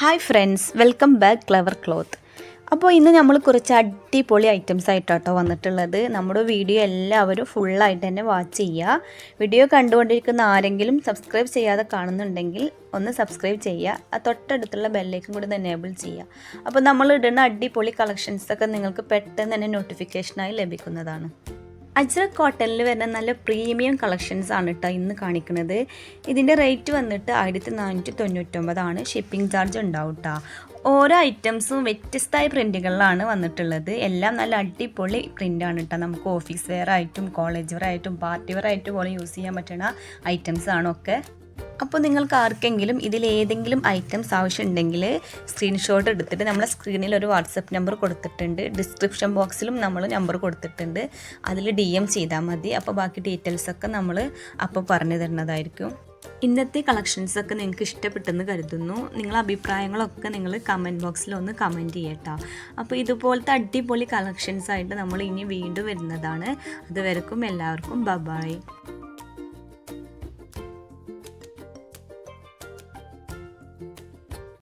Hi friends welcome back clever cloth അപ്പോൾ ഇന്ന് നമ്മൾ കുറച്ച് അടിപൊളി ഐറ്റംസ് ആയിട്ടാട്ടോ വന്നിട്ടുള്ളത്. നമ്മുടെ വീഡിയോ എല്ലാവരും ഫുള്ളായിട്ട് തന്നെ വാച്ച് ചെയ്യുക. വീഡിയോ കണ്ടുകൊണ്ടിരിക്കുന്ന ആരെങ്കിലും സബ്സ്ക്രൈബ് ചെയ്യാതെ കാണുന്നുണ്ടെങ്കിൽ ഒന്ന് സബ്സ്ക്രൈബ് ചെയ്യുക. ആ തൊട്ടടുത്തുള്ള ബെല്ലേക്കും കൂടി എനേബിൾ ചെയ്യുക. അപ്പോൾ നമ്മൾ ഇടുന്ന അടിപൊളി കളക്ഷൻസൊക്കെ നിങ്ങൾക്ക് പെട്ടെന്ന് തന്നെ നോട്ടിഫിക്കേഷനായി ലഭിക്കുന്നതാണ്. അജ്രക് കോട്ടണിൽ വരുന്ന നല്ല പ്രീമിയം കളക്ഷൻസ് ആണ് കേട്ടോ ഇന്ന് കാണിക്കുന്നത്. ഇതിന്റെ റേറ്റ് വന്നിട്ട് ആയിരത്തി നാനൂറ്റി തൊണ്ണൂറ്റൊമ്പതാണ് ഷിപ്പിംഗ് ചാർജ് ഉണ്ടാവും കേട്ടോ ഓരോ ഐറ്റംസും വ്യത്യസ്തമായ പ്രിന്റുകളിലാണ് വന്നിട്ടുള്ളത്. എല്ലാം നല്ല അടിപൊളി പ്രിന്റാണ് കേട്ടോ നമുക്ക് ഓഫീസ് വെയർ ആയിട്ടും കോളേജ് വെയർ ആയിട്ടും പാർട്ടി വെയർ ആയിട്ടും പോലെ യൂസ് ചെയ്യാൻ പറ്റുന്ന ഐറ്റംസ് ആണൊക്കെ അപ്പോൾ നിങ്ങൾക്ക് ആർക്കെങ്കിലും ഇതിൽ ഏതെങ്കിലും ഐറ്റംസ് ആവശ്യമുണ്ടെങ്കിൽ സ്ക്രീൻഷോട്ട് എടുത്തിട്ട് നമ്മളെ സ്ക്രീനിൽ ഒരു വാട്സപ്പ് നമ്പർ കൊടുത്തിട്ടുണ്ട്. ഡിസ്ക്രിപ്ഷൻ ബോക്സിലും നമ്മൾ നമ്പർ കൊടുത്തിട്ടുണ്ട്. അതിൽ ഡി എം ചെയ്താൽ മതി. അപ്പോൾ ബാക്കി ഡീറ്റെയിൽസൊക്കെ നമ്മൾ അപ്പോൾ പറഞ്ഞു തരുന്നതായിരിക്കും. ഇന്നത്തെ കളക്ഷൻസൊക്കെ നിങ്ങൾക്ക് ഇഷ്ടപ്പെട്ടെന്ന് കരുതുന്നു. നിങ്ങളെ അഭിപ്രായങ്ങളൊക്കെ നിങ്ങൾ കമന്റ് ബോക്സിൽ ഒന്ന് കമന്റ് ചെയ്യട്ടോ. അപ്പോൾ ഇതുപോലത്തെ അടിപൊളി കളക്ഷൻസായിട്ട് നമ്മൾ ഇനി വീണ്ടും വരുന്നതാണ്. അതുവരെക്കും എല്ലാവർക്കും ബബായ്